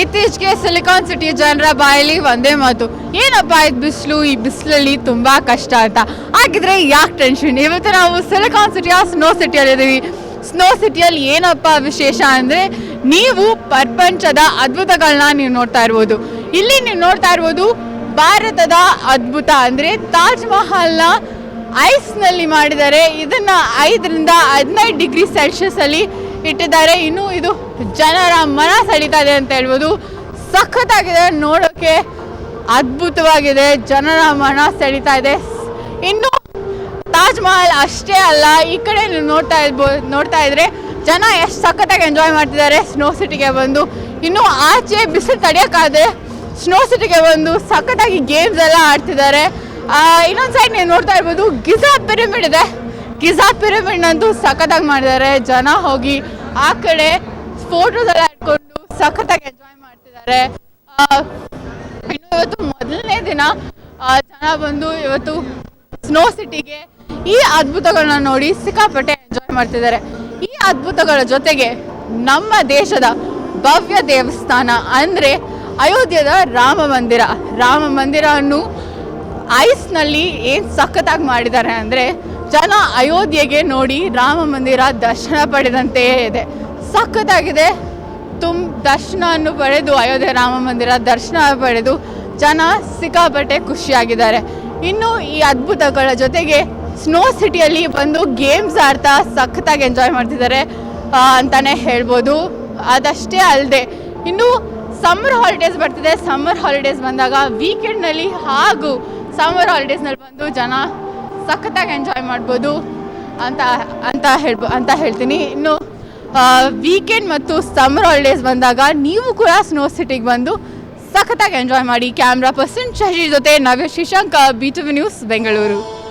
ಇತ್ತೀಚೆಗೆ silicon city ಜನರ ಬಾಯಲ್ಲಿ ಒಂದೇ ಮಾತು. ಏನಪ್ಪ ಇದು ಬಿಸಿಲು, ಈ ಬಿಸಿಲಲ್ಲಿ ತುಂಬಾ ಕಷ್ಟ ಅಂತ. ಹಾಗಿದ್ರೆ ಯಾಕೆ ಟೆನ್ಷನ್ ಇವತ್ತು ನಾವು ಸಿಲಿಕಾನ್ ಸಿಟಿಯ ಸ್ನೋ ಸಿಟಿಯಲ್ಲಿದ್ದೀವಿ ಸ್ನೋ ಸಿಟಿಯಲ್ಲಿ ಏನಪ್ಪ ವಿಶೇಷ ಅಂದರೆ ನೀವು ಪ್ರಪಂಚದ ಅದ್ಭುತಗಳನ್ನ ನೀವು ನೋಡ್ತಾ ಇರ್ಬೋದು. ಇಲ್ಲಿ ನೀವು ನೋಡ್ತಾ ಇರ್ಬೋದು ಭಾರತದ ಅದ್ಭುತ ಅಂದರೆ ತಾಜ್ ಮಹಲ್ನ ಐಸ್ನಲ್ಲಿ ಮಾಡಿದ್ದಾರೆ. ಇದನ್ನ ಐದರಿಂದ ಹದಿನೈದು ಡಿಗ್ರಿ ಸೆಲ್ಸಿಯಸ್ ಅಲ್ಲಿ ಇಟ್ಟಿದ್ದಾರೆ. ಇನ್ನು ಇದು ಜನರ ಮನ ಸೆಳೀತಾ ಇದೆ ಅಂತ ಹೇಳ್ಬೋದು. ಸಖತ್ತಾಗಿದೆ, ನೋಡೋಕೆ ಅದ್ಭುತವಾಗಿದೆ. ಜನರ ಮನ ಸೆಳೀತಾ ಇದೆ. ಇನ್ನು ತಾಜ್ ಮಹಲ್ ಅಷ್ಟೇ ಅಲ್ಲ, ಈ ಕಡೆ ನೋಡ್ತಾ ಇರ್ಬೋದು ನೋಡ್ತಾ ಇದ್ರೆ ಜನ ಎಷ್ಟು ಸಖತ್ತಾಗಿ ಎಂಜಾಯ್ ಮಾಡ್ತಿದ್ದಾರೆ ಸ್ನೋ ಸಿಟಿಗೆ ಬಂದು. ಇನ್ನು ಆಚೆ ಬಿಸಿಲು ತಡೆಯೋಕ್ಕಾದ್ರೆ ಸ್ನೋ ಸಿಟಿಗೆ ಬಂದು ಸಖತ್ತಾಗಿ ಗೇಮ್ಸ್ ಎಲ್ಲ ಆಡ್ತಿದ್ದಾರೆ. ಇನ್ನೊಂದು ಸೈಡ್ ನೀವು ನೋಡ್ತಾ ಇರ್ಬೋದು ಗಿಜಾ ಪಿರಮಿಡ್ ಇದೆ. ಗಿಜಾ ಪಿರಮಿಡ್ ಅಂತೂ ಸಖತ್ತಾಗಿ ಮಾಡಿದ್ದಾರೆ. ಜನ ಹೋಗಿ ಆ ಕಡೆ ಫೋಟೋಸ್ ಎಲ್ಲ ಇಟ್ಕೊಂಡು ಸಖತ್ತಾಗಿ ಎಂಜಾಯ್ ಮಾಡ್ತಿದ್ದಾರೆ. ಇನ್ನು ಇವತ್ತು ಮೊದಲನೇ ದಿನ ಜನ ಬಂದು ಇವತ್ತು ಸ್ನೋ ಸಿಟಿಗೆ ಈ ಅದ್ಭುತಗಳನ್ನ ನೋಡಿ ಸಿಕ್ಕಾಪಟ್ಟೆ ಎಂಜಾಯ್ ಮಾಡ್ತಿದ್ದಾರೆ. ಈ ಅದ್ಭುತಗಳ ಜೊತೆಗೆ ನಮ್ಮ ದೇಶದ ಭವ್ಯ ದೇವಸ್ಥಾನ ಅಂದರೆ ಅಯೋಧ್ಯದ ರಾಮ ಮಂದಿರ. ರಾಮ ಮಂದಿರವನ್ನು ಐಸ್ನಲ್ಲಿ ಏನು ಸಖತ್ತಾಗಿ ಮಾಡಿದ್ದಾರೆ ಅಂದರೆ ಜನ ಅಯೋಧ್ಯೆಗೆ ನೋಡಿ ರಾಮ ಮಂದಿರ ದರ್ಶನ ಪಡೆದಂತೆಯೇ ಇದೆ. ಸಖತ್ತಾಗಿದೆ. ತುಂಬ ದರ್ಶನವನ್ನು ಪಡೆದು ಅಯೋಧ್ಯೆ ರಾಮ ಮಂದಿರ ದರ್ಶನ ಪಡೆದು ಜನ ಸಿಕ್ಕಾಪಟ್ಟೆ ಖುಷಿಯಾಗಿದ್ದಾರೆ. ಇನ್ನು ಈ ಅದ್ಭುತಗಳ ಜೊತೆಗೆ ಸ್ನೋ ಸಿಟಿಯಲ್ಲಿ ಬಂದು ಗೇಮ್ಸ್ ಆಡ್ತಾ ಸಖತ್ತಾಗಿ ಎಂಜಾಯ್ ಮಾಡ್ತಿದ್ದಾರೆ ಅಂತಲೇ ಹೇಳ್ಬೋದು. ಅದಷ್ಟೇ ಅಲ್ಲದೆ ಇನ್ನು ಸಮ್ಮರ್ ಹಾಲಿಡೇಸ್ ಬರ್ತಿದೆ. ಸಮ್ಮರ್ ಹಾಲಿಡೇಸ್ ಬಂದಾಗ ವೀಕೆಂಡ್ನಲ್ಲಿ ಹಾಗೂ ಸಮ್ಮರ್ ಹಾಲಿಡೇಸ್ನಲ್ಲಿ ಬಂದು ಜನ ಸಖತ್ತಾಗಿ ಎಂಜಾಯ್ ಮಾಡ್ಬೋದು ಅಂತ ಅಂತ ಹೇಳ್ಬೋ, ಅಂತ ಹೇಳ್ತೀನಿ. ಇನ್ನು ವೀಕೆಂಡ್ ಮತ್ತು ಸಮ್ಮರ್ ಹಾಲಿಡೇಸ್ ಬಂದಾಗ ನೀವು ಕೂಡ ಸ್ನೋ ಸಿಟಿಗೆ ಬಂದು ಸಖತ್ತಾಗಿ ಎಂಜಾಯ್ ಮಾಡಿ. ಕ್ಯಾಮ್ರಾ ಪರ್ಸನ್ ಶಶಿ ಜೊತೆ Navya Shashanka B two news Bengaluru.